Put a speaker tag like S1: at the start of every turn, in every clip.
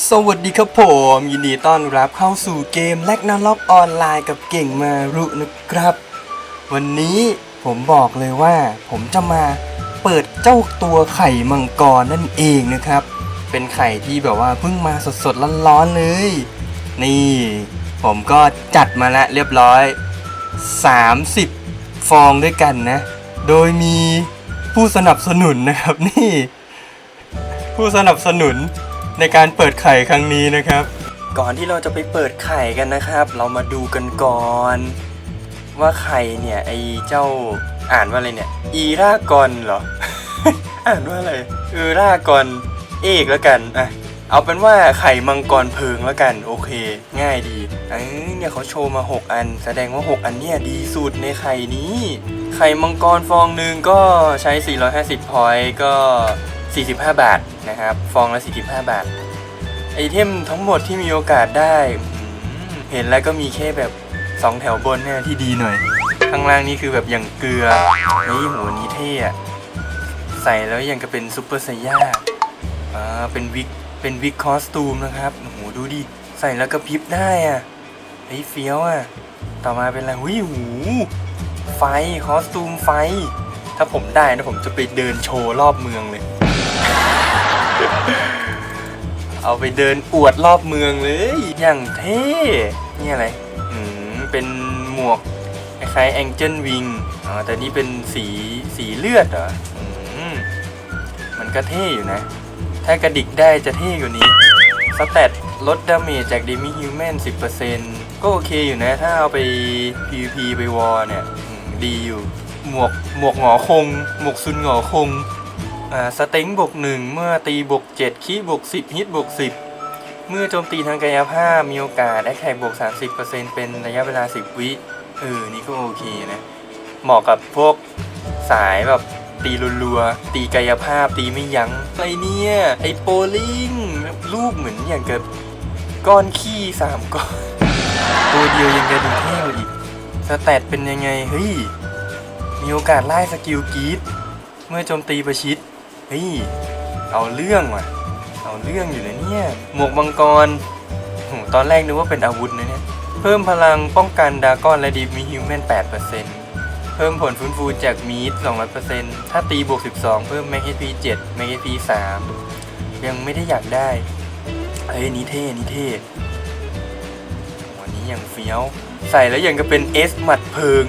S1: สวัสดีครับผม ยินดีต้อนรับเข้าสู่เกมแลกนาล็อกออนไลน์กับเก่งมารุนะครับ วันนี้ผมบอกเลยว่า ผมจะมาเปิดเจ้าตัวไข่มังกรนั่นเองนะครับ เป็นไข่ที่แบบว่าเพิ่งมาสดๆร้อนๆเลย นี่ ผมก็จัดมาแล้วเรียบร้อย 30 ฟองด้วยกันนะ โดยมีผู้สนับสนุนนะครับนี่ ผู้สนับสนุน ในการเปิดไข่ครั้งนี้นะครับ ก่อนที่เราจะไปเปิดไข่กันนะครับ เรามาดูกันก่อน ว่าไข่เนี่ยไอเจ้าอ่านว่าอะไรเนี่ย อีรากอนเหรอ อ่านว่าอะไรเออรากอนเอกแล้วกันอะเอาเป็นว่าไข่มังกรเพิงแล้วกันโอเค ง่ายดีเอ้ยเนี่ยเขาโชว์มา 6 อัน แสดงว่า 6 อันเนี่ยดีสุดในไข่นี้ ไข่มังกรฟองหนึ่งก็ใช้ 450พอยต์ก็ 45 บาทนะครับ ฟองละ 45 บาท ไอเทมทั้งหมดที่มีโอกาสได้ เห็นแล้วก็มีแค่แบบ 2 แถวบนเนี่ยที่ดีหน่อย ข้างล่างนี่คือแบบอย่างเกลือนี่หัวนี้เท่อะใส่แล้วยังกับเป็นซูเปอร์ไซย่าอ่าเป็นวิกเป็นวิกคอสตูมนะครับโอ้โหดูดิ ใส่แล้วก็พริบได้อะเฮ้ยเฟี้ยวอะ ต่อมาเป็นอะไรหุยหู ไฟ คอสตูมไฟ ถ้าผมได้นะผมจะไปเดินโชว์รอบเมืองเลย เอาไปเดินอวดรอบเมืองเลย อย่างเท่ นี่อะไร อืม เป็นหมวกคล้ายแองเจิลวิงอ๋อแต่นี่เป็นสีสีเลือดเหรอ อืม มันก็เท่อยู่นะ ถ้ากระดิกได้จะเท่กว่านี้ สแตทลดดาเมจจากดิมิฮิวแมน10%ก็โอเคอยู่นะ ถ้าเอาไป PVP ไปวอร์เนี่ย ดีอยู่ หมวกหมวกหงอคง หมวกซุนหงอคง สเต็งบวกหนึ่งเมื่อตีบวก7คีบวก10ฮิตบวก10เมื่อโจมตีทางกายภาพมีโอกาสแอคแท็กบวก 30%เป็นระยะเวลา 10 วิเออนี่ก็โอเคนะ เหมาะกับพวกสายแบบตีรัวๆ ตีกายภาพตีไม่ยัง้งไรเนี่ย ไอโปลิงรูปเหมือนอย่างกับก้อนขี้สามก้อน ตัวเดียวยังจะดูเท่าอีก สแตทเป็นยังไง เฮ้ย มีโอกาสไล่สกิลกีดเมื่อโจมตีประชิด ฮ้ย เอาเรื่องว่ะ เอาเรื่องอยู่นะเนี่ย หมวกมังกรโหตอนแรกนึกว่าเป็นอาวุธนะเนี่ย เพิ่มพลังป้องกันดาก้อนและดีมีฮิวแมน8%เพิ่มผลฟื้นฟูจากมีด200%ถ้าตีบวก 12 เพิ่มแม็ก HP 7แม็ก HP 3ยังไม่ได้อยากได้เฮ้ยนี่เท่นี่เท่วันนี้อย่างเฟี้ยว ใส่แล้วยังก็เป็นเอสหมัดเพิง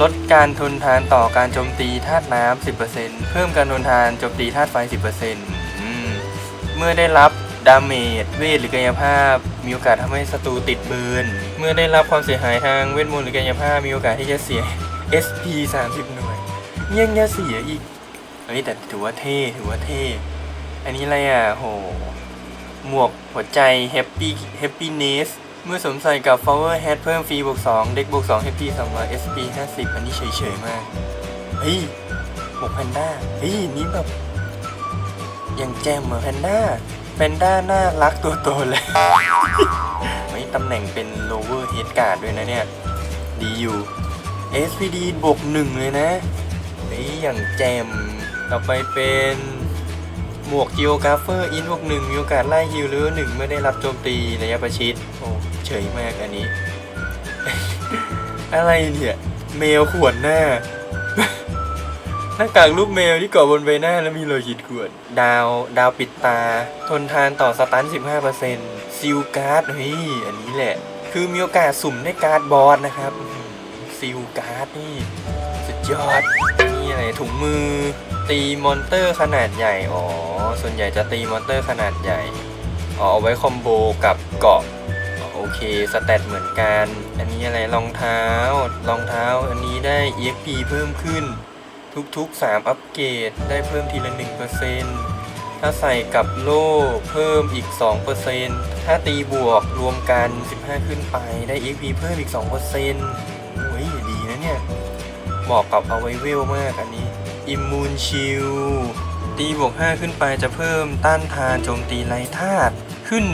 S1: ลดการทนทานต่อการโจมตีธาตุน้ำ 10%เพิ่มการทนทานโจมตีธาตุไฟ 10%อืมเมื่อได้รับดาเมจเวทหรือกายภาพ มีโอกาสทำให้ศัตรูติดเบิร์นเมื่อได้รับความเสียหายทางเวทมนต์หรือกายภาพ มีโอกาสที่จะเสีย SP 30 หน่วยยังจะเสียอีกเฮ้ยแต่ถือว่าเท่ถือว่าเท่ อันนี้อะไรอะโห หมวกหัวใจ Happy Happiness เเมื่อสวมใส่กับ Flower Hat เพิ่มฟรีบวก2 เด็กบวก2 HP 200 SP 50 อันนี้เฉยๆมาก เฮ้ยหมวกแพนด้า เฮ้ย นี่แบบ ยังแจมเหมือนแพนด้า แพนด้าน่ารักตัวโตเลยเฮ้ยตำแหน่งเป็น lower head guard ด้วยนะเนี่ย ดีอยู่ SPD บวกหนึ่งเลยนะ เฮ้ย อย่างแจม ต่อไปเป็น หมวก Geographer อินบวกหนึ่งมีโอกาสไล่ฮิลหรือหนึ่งเมื่อได้รับโจมตีระยะประชิด โอ้เฉยมากอันนี้ อะไรเนี่ย เมลขวนหน้า หน้ากากรูปเมลที่เกาะบนใบหน้าแล้วมีรอยขีดข่วน ดาว ดาวปิดตา ทนทานต่อสตัน 15%ซิลการ์ดเฮ้ยอันนี้แหละ คือมีโอกาสสุ่มได้การ์ดบอสนะครับ ซิลการ์ดนี่สุดยอดนี่อะไรถุงมือ ตีมอนเตอร์ขนาดใหญ่ อ๋อ ส่วนใหญ่จะตีมอนเตอร์ขนาดใหญ่ อ๋อ เอาไว้คอมโบกับเกาะโอเค สแตทเหมือนกัน อันนี้อะไรรองเท้ารองเท้า อันนี้ได้ EXP เพิ่มขึ้น ทุกๆ 3 อัปเกรดได้เพิ่มทีละ 1%ถ้าใส่กับโล่เพิ่มอีก 2%ถ้าตีบวกรวมกัน 15 ขึ้นไปได้ EXP เพิ่มอีก 2% เหมาะกับเอาไว้เวลมากอันนี้อิมมูนชิลตีบวก 5 ขึ้นไปจะเพิ่มต้านทานโจมตีไร้ธาตุขึ้น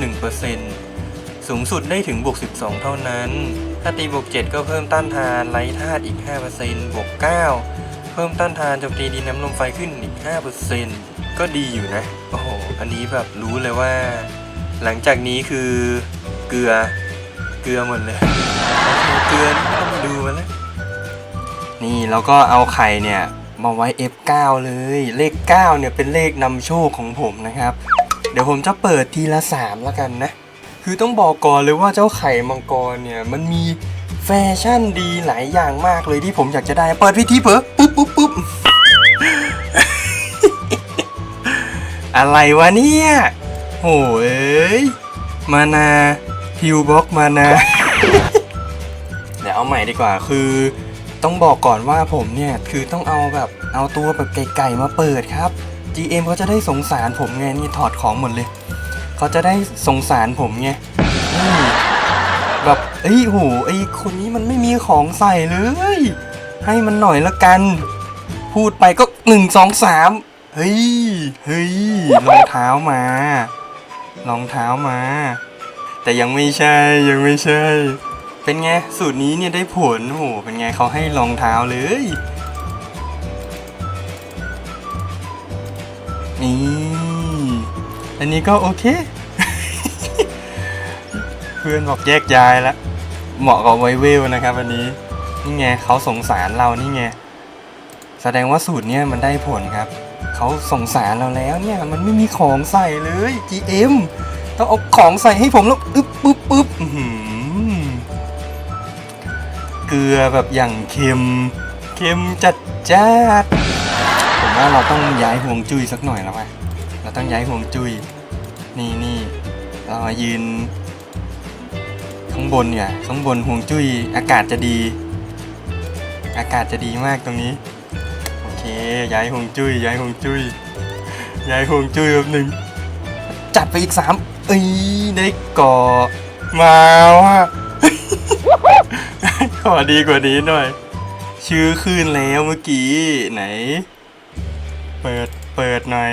S1: 1%สูงสุดได้ถึงบวก 12 เท่านั้น ถ้าตีบวก 7 ก็เพิ่มต้านทานไร้ธาตุอีก 5%บวก 9 เพิ่มต้านทานโจมตีดินน้ำลมไฟขึ้นอีก 5%ก็ดีอยู่นะ โอ้โห อันนี้แบบรู้เลยว่า หลังจากนี้คือเกลือ เกลือหมดเลย เกลือต้องมาดูมันแล้ว นี่แล้วก็เอาไข่เนี่ยมาไว้ F9 เลย เลข 9 เนี่ยเป็นเลขนำโชคของผมนะครับ เดี๋ยวผมจะเปิดทีละ 3 แล้วกันนะ คือต้องบอกก่อนเลยว่าเจ้าไข่มังกรเนี่ยมันมีแฟชั่นดีหลายอย่างมากเลยที่ผมอยากจะได้ เปิดพิธีเผอปุ๊บปุ๊บปุ๊บอะไรวะเนี่ยโหเอ้ย มานาพิวบ็อกมานา เดี๋ยวเอาใหม่ดีกว่าคือ ต้องบอกก่อนว่าผมเนี่ยคือต้องเอาแบบเอาตัวแบบไก่ๆมาเปิดครับ GM เขาจะได้สงสารผมไงนี่ถอดของหมดเลยเขาจะได้สงสารผมไงแบบเอ้ยโหไอคนนี้มันไม่มีของใส่เลย ให้มันหน่อยละกัน พูดไปก็หนึ่งสองสามเฮ้ยเฮ้ยรองเท้ามารองเท้ามา แต่ยังไม่ใช่ยังไม่ใช่ เป็นไง สูตรนี้เนี่ยได้ผลโหเป็นไงเขาให้รองเท้าเลย นี่ อันนี้ก็โอเค เพื่อนบอกแยกย้ายล้วเหมาะกับไวเวลนะครับวันนี้ นี่ไงเขาสงสารเรานี่ไง แสดงว่าสูตรเนี้ยมันได้ผลครับ เขาสงสารเราแล้วเนี่ยมันไม่มีของใส่เลย GM ต้องเอาของใส่ให้ผมแล้วอึ๊บปึ๊บปึ๊บ เกลือแบบอย่างเค็ม เค็มจัดจ้าดผมว่าเราต้องย้ายห่วงจุ้ยสักหน่อยแล้วไหมเราต้องย้ายห่วงจุ้ยนี่นี่เรามายืน ข้างบนเนี่ยข้างบนห่วงจุ้ยอากาศจะดี อากาศจะดีมากตรงนี้โอเคย้ายห่วงจุ้ยย้ายห่วงจุ้ยย้ายห่วงจุ้ยแบบหนึ่งจัดไปอีกสามเอ้ยได้ก่อมาว่ะ ขอดีกว่านี้หน่อย ชื่อขึ้นแล้วเมื่อกี้ไหน เปิดเปิดหน่อย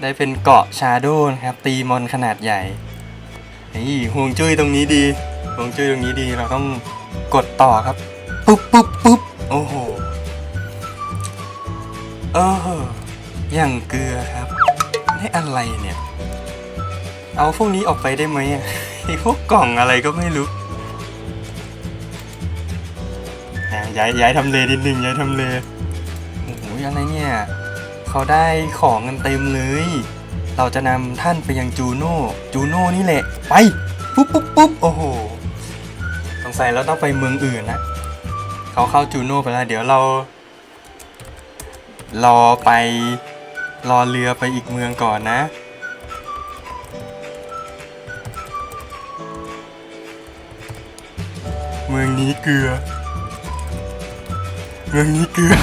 S1: ได้เป็นเกาะชาโดนะครับ ตีมอนขนาดใหญ่นี่ห่วงจุ้ยตรงนี้ดีห่วงจุ้ยตรงนี้ดีเราต้องกดต่อครับ ปุ๊บปุ๊บปุ๊บโอ้โหเอออย่างเกลือครับ ได้อะไรเนี่ย เอาพวกนี้ออกไปได้ไหมอะไอพวกกล่องอะไรก็ไม่รู้ ย้ายย้ายทำเลนิดนึงย้ายทำเลโอ้โหอะไรเนี่ย เขาได้ของกันเต็มเลย เราจะนำท่านไปยังจูโน่จูโน่นี่แหละ ไป ปุ๊บปุ๊บปุ๊บโอ้โหสงสัยเราต้องไปเมืองอื่นนะเขาเข้าจูโน่ไปแล้ว เดี๋ยวเรา รอไป รอเรือไปอีกเมืองก่อนนะเมืองนี้เกลือ เมืองนี้เกลือ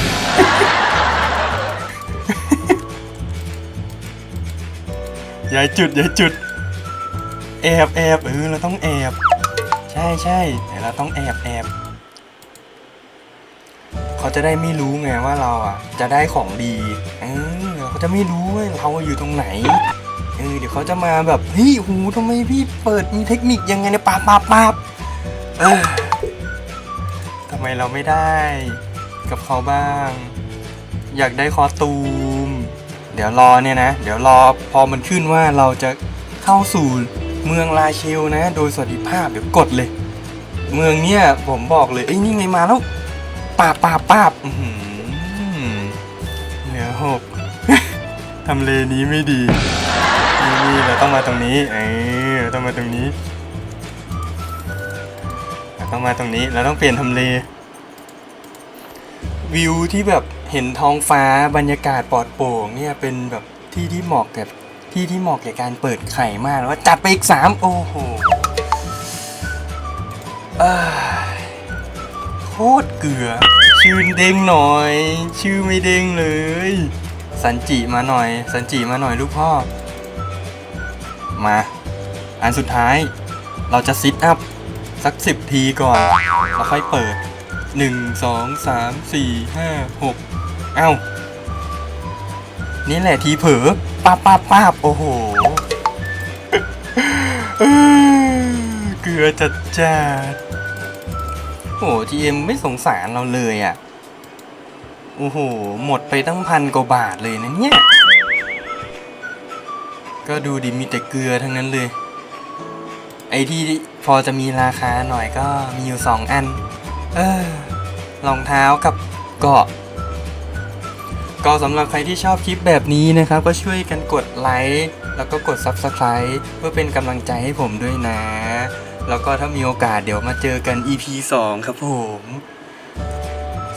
S1: ย้าจุดย้าจุด แอบแอบเออเราต้องแอบ ใช่ใช่เดี๋ยวเราต้องแอบแอบเขาจะได้ไม่รู้ไงว่าเราอะ จะได้ของดีเออเขาจะไม่รู้ว่าเราอยู่ตรงไหนเออเดี๋ยวเขาจะมาแบบเฮ้ยหูทำไมพี่เปิดมีเทคนิคยังไงเนี่ยปาบปาบปาบเออทำไมเราไม่ได้ กับเขาบ้าง อยากได้คอตูม เดี๋ยวรอเนี่ยนะ เดี๋ยวรอพอมันขึ้นว่าเราจะเข้าสู่เมืองลาเชลนะ โดยสวัสดิภาพเดี๋ยวกดเลย เมืองเนี่ยผมบอกเลยเอ้นี่ไงมาแล้วปาบปาบปาบอื้อหือเหลือหกทำเลนี้ไม่ดีนี่เราต้องมาตรงนี้เออต้องมาตรงนี้เราต้องมาตรงนี้เราต้องเปลี่ยนทำเล วิวที่แบบเห็นท้องฟ้าบรรยากาศปลอดโปร่งเนี่ยเป็นแบบที่ที่เหมาะกับที่ที่เหมาะแก่การเปิดไข่มากแล้วจัดไปอีกสามโอ้โหโคตรเกลือ ชื่นเด้งหน่อย ชื่อไม่เด้งเลย สันจิมาหน่อย สันจิมาหน่อยลูกพ่อ มา อันสุดท้าย เราจะซิทอัพสักสิบทีก่อน แล้วค่อยเปิด หนึ่งสองสามสี่ห้าหกเอ้า นี่แหละทีเผลอป้าป้าป้าโอ้โหเกลือจัดจ้านโอ้ทีเอ็มไม่สงสารเราเลยอะ โอ้โห หมดไปตั้งพันกว่าบาทเลยนะเนี่ย ก็ดูดิมีแต่เกลือทั้งนั้นเลย ไอที่พอจะมีราคาหน่อยก็มีอยู่สองอัน เออรองเท้ากับเกาะ ก็สำหรับใครที่ชอบคลิปแบบนี้นะครับ ก็ช่วยกันกดไลค์แล้วก็กด Subscribe เพื่อเป็นกำลังใจให้ผมด้วยนะ แล้วก็ถ้ามีโอกาสเดี๋ยวมาเจอกัน EP 2 ครับผม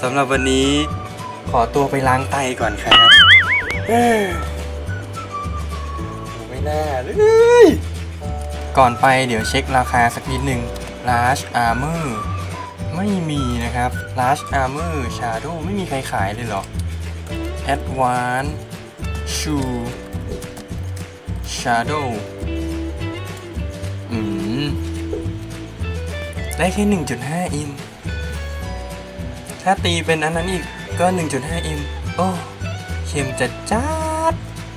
S1: สำหรับวันนี้ขอตัวไปล้างไตก่อนครับไม่น่าเลยก่อนไปเดี๋ยวเช็คราคาสักนิดหนึ่ง Large Armor ไม่มีนะครับ Large Armor Shadow ไม่มีใครขายเลยเหรอ Advanced Shoe Shadow อืม ได้แค่ 1.5 อิมถ้าตีเป็นอันนั้นอีกก็ 1.5 อิมโอ้ เข็มจัดจ้า